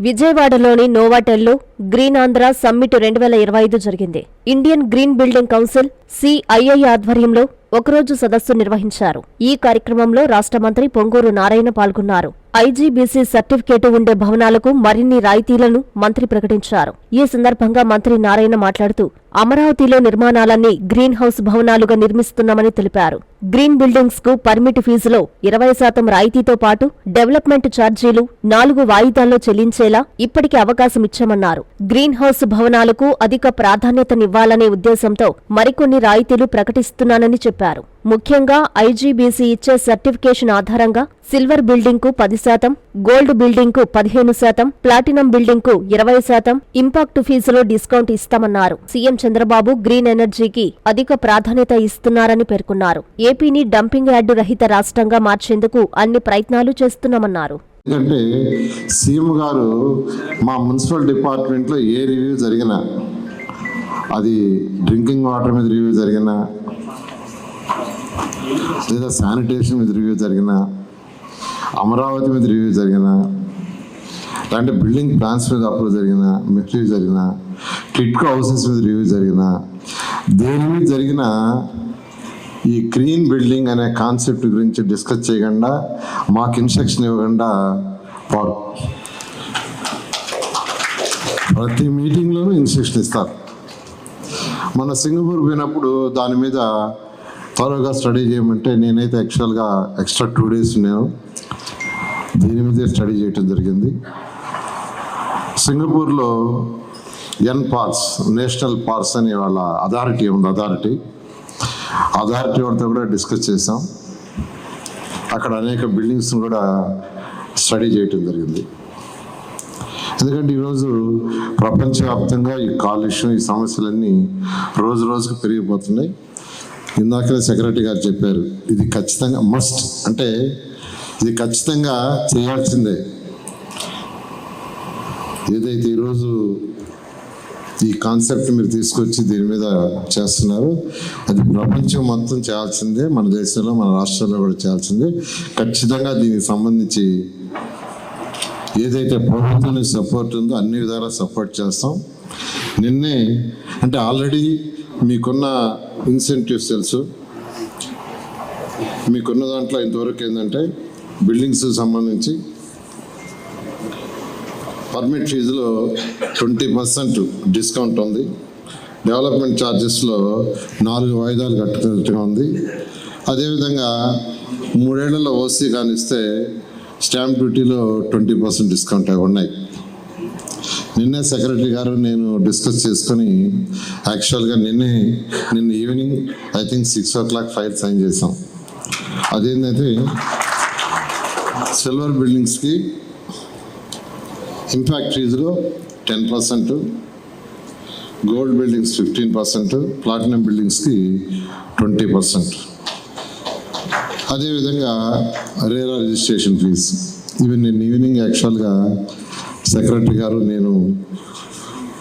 విజయవాడలోని నోవాటెల్లో green Andhra summit రెండు వేల ఇరవై ఐదు జరిగింది. Indian green building council CII ఆధ్వర్యంలో ఒకరోజు సదస్సు నిర్వహించారు. ఈ కార్యక్రమంలో రాష్ట్ర మంత్రి పొంగూరు నారాయణ పాల్గొన్నారు. ఐజీబీసీ సర్టిఫికేట్ ఉండే భవనాలకు మరిన్ని రాయితీలను మంత్రి ప్రకటించారు. ఈ సందర్భంగా మంత్రి నారాయణ మాట్లాడుతూ అమరావతిలో నిర్మాణాలన్నీ గ్రీన్ హౌస్ భవనాలుగా నిర్మిస్తున్నామని తెలిపారు. గ్రీన్ బిల్డింగ్స్కు పర్మిట్ ఫీజులో ఇరవై శాతం రాయితీతో పాటు డెవలప్మెంట్ ఛార్జీలు నాలుగు వాయిదాల్లో చెల్లించేలా ఇప్పటికే అవకాశం ఇచ్చామన్నారు. గ్రీన్ హౌస్ భవనాలకు అధిక ప్రాధాన్యతనివ్వాలనే ఉద్దేశంతో మరికొన్ని రాయితీలు ప్రకటిస్తున్నానని చెప్పారు. ముఖ్యంగా ఐజీబీసీ ఇచ్చే సర్టిఫికేషన్ ఆధారంగా సిల్వర్ బిల్డింగ్కు పది శాతం గోల్డ్ బిల్డింగ్కు పదిహేను శాతం ప్లాటినం బిల్డింగ్కు ఇరవై శాతం ఇంపాక్ట్ ఫీజులో డిస్కౌంట్ ఇస్తామన్నారు. సీఎం చంద్రబాబు గ్రీన్ ఎనర్జీకి అధిక ప్రాధాన్యత ఇస్తున్నారని పేర్కొన్నారు. ఏపీని డంపింగ్ యార్డు రహిత రాష్ట్రంగా మార్చేందుకు అన్ని ప్రయత్నాలు చేస్తున్నామన్నారు. ఎందుకంటే సీఎం గారు మా మున్సిపల్ డిపార్ట్మెంట్లో ఏ రివ్యూ జరిగినా అది డ్రింకింగ్ వాటర్ మీద రివ్యూ జరిగినా లేదా శానిటేషన్ మీద రివ్యూ జరిగినా అమరావతి మీద రివ్యూ జరిగినా లేదంటే బిల్డింగ్ ప్లాన్స్ మీద అప్రూవ్ జరిగిన రివ్యూ జరిగిన కిట్కో హౌసెస్ మీద రివ్యూ జరిగిన దేని మీద జరిగిన ఈ గ్రీన్ బిల్డింగ్ అనే కాన్సెప్ట్ గురించి డిస్కస్ చేయకుండా మాకు ఇన్స్ట్రక్షన్ ఇవ్వకుండా పోరు ప్రతి మీటింగ్లోనూ ఇన్స్ట్రక్షన్ ఇస్తారు. మన సింగపూర్ పోయినప్పుడు దాని మీద త్వరగా స్టడీ చేయమంటే నేనైతే యాక్చువల్గా ఎక్స్ట్రా టూ డేస్ నేను దీని మీదే స్టడీ చేయటం జరిగింది. సింగపూర్లో ఎన్ పార్క్స్ నేషనల్ పార్క్స్ అనే వాళ్ళ అథారిటీ ఉంది అథారిటీ అథారిటీ వాళ్ళతో కూడా డిస్కస్ చేసాం అక్కడ అనేక బిల్డింగ్స్ని కూడా స్టడీ చేయటం జరిగింది. ఎందుకంటే ఈరోజు ప్రపంచవ్యాప్తంగా ఈ కాలుష్యం ఈ సమస్యలన్నీ రోజు రోజుకు పెరిగిపోతున్నాయి. ఇందాకనే సెక్రటరీ గారు చెప్పారు ఇది ఖచ్చితంగా మస్ట్ అంటే ఇది ఖచ్చితంగా చేయాల్సిందే. ఏదైతే ఈరోజు ఈ కాన్సెప్ట్ మీరు తీసుకొచ్చి దీని మీద చేస్తున్నారు. అది ప్రపంచం మొత్తం చేయాల్సిందే మన దేశంలో మన రాష్ట్రాల్లో కూడా చేయాల్సిందే. ఖచ్చితంగా దీనికి సంబంధించి ఏదైతే ప్రభుత్వం సపోర్ట్ ఉందో అన్ని విధాలా సపోర్ట్ చేస్తాం. నిన్నే అంటే ఆల్రెడీ మీకున్న ఇన్సెంటివ్స్ తెలుసు. మీకున్న దాంట్లో ఇంతవరకు ఏంటంటే బిల్డింగ్స్ సంబంధించి పర్మిట్ ఫీజులో ట్వంటీ పర్సెంట్ డిస్కౌంట్ ఉంది. డెవలప్మెంట్ ఛార్జెస్లో నాలుగు వాయిదాలు కట్టుకున్నట్టుగా ఉంది. అదేవిధంగా మూడేళ్ళలో ఓసీ కానిస్తే స్టాంప్ డ్యూటీలో ట్వంటీ పర్సెంట్ డిస్కౌంట్ అవి ఉన్నాయి. నిన్నే సెక్రటరీ గారు నేను డిస్కస్ చేసుకొని యాక్చువల్గా నిన్నే నిన్న evening I think six o'clock file sign చేసాం అదేంటంటే సిల్వర్ బిల్డింగ్స్కి impact ఫీజులో ten percent gold buildings fifteen percent platinum బిల్డింగ్స్కి twenty percent అదేవిధంగా రేరా రిజిస్ట్రేషన్ ఫీజ్ ఇవి నేను ఈవినింగ్ యాక్చువల్గా సెక్రటరీ గారు నేను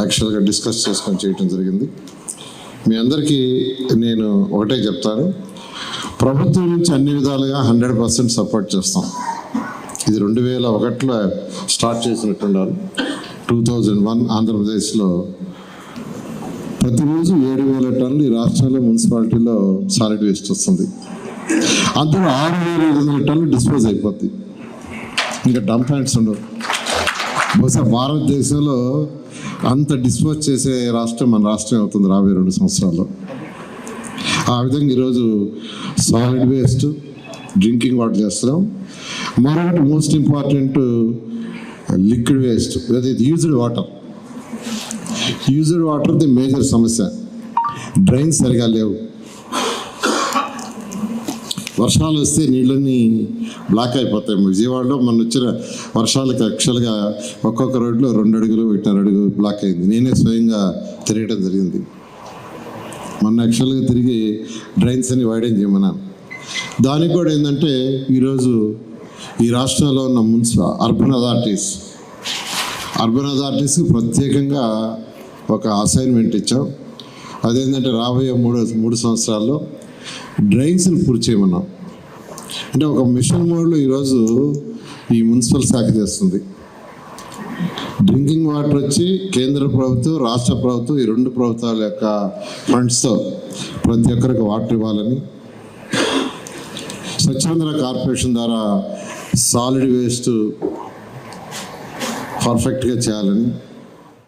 యాక్చువల్గా డిస్కస్ చేసుకొని చేయటం జరిగింది. మీ అందరికీ నేను ఒకటే చెప్తాను. ప్రభుత్వం నుంచి అన్ని విధాలుగా హండ్రెడ్ పర్సెంట్ సపోర్ట్ చేస్తాం. ఇది రెండు వేల ఒకటిలో స్టార్ట్ చేసినట్టున్నారు టూ థౌజండ్ వన్ ఆంధ్రప్రదేశ్లో ప్రతిరోజు ఏడు వేల టన్నులు ఈ రాష్ట్రంలో మున్సిపాలిటీలో సాలిడ్ వేస్ట్ వస్తుంది. అందులో ఆరు వేల ఐదు వందల టన్నులు డిస్పోజ్ అయిపోద్ది. ఇంకా డంప్ హ్యాండ్స్ ఉండవు. బహుశా భారతదేశంలో అంత డిస్పోజ్ చేసే రాష్ట్రం మన రాష్ట్రం అవుతుంది రాబోయే రెండు సంవత్సరాల్లో. ఆ విధంగా ఈరోజు సాలిడ్ వేస్ట్ డ్రింకింగ్ వాటర్ చేస్తున్నాం. మరొకటి మోస్ట్ ఇంపార్టెంట్ లిక్విడ్ వేస్ట్ అదే used water used water the major సమస్య. డ్రైన్స్ సరిగా లేవు. వర్షాలు వస్తే నీళ్ళన్నీ బ్లాక్ అయిపోతాయి. విజయవాడలో మొన్న వచ్చిన వర్షాలకు యాక్చువల్గా ఒక్కొక్క రోడ్లో రెండు అడుగులు ఒకటిన్నర అడుగు బ్లాక్ అయింది. నేనే స్వయంగా తిరగడం జరిగింది. మొన్న యాక్చువల్గా తిరిగి డ్రైన్స్ అని వైడెన్ చేయమన్నాను. దానికి కూడా ఏంటంటే ఈరోజు ఈ రాష్ట్రంలో ఉన్న మున్సిపల్ అర్బన్ అథారిటీస్ అర్బన్ అథారిటీస్కి ప్రత్యేకంగా ఒక అసైన్మెంట్ ఇచ్చాం. అదేంటంటే రాబోయే మూడు మూడు సంవత్సరాల్లో డ్రైన్స్ని పూర్తి చేయమన్నాం. అంటే ఒక మిషన్ మోడ్లో ఈరోజు ఈ మున్సిపల్ శాఖ చేస్తుంది. డ్రింకింగ్ వాటర్ వచ్చి కేంద్ర ప్రభుత్వం రాష్ట్ర ప్రభుత్వం ఈ రెండు ప్రభుత్వాల యొక్క ఫండ్స్తో ప్రతి ఒక్కరికి వాటర్ ఇవ్వాలని స్వచ్ఛాంధ్ర కార్పొరేషన్ ద్వారా సాలిడ్ వేస్ట్ పర్ఫెక్ట్గా చేయాలని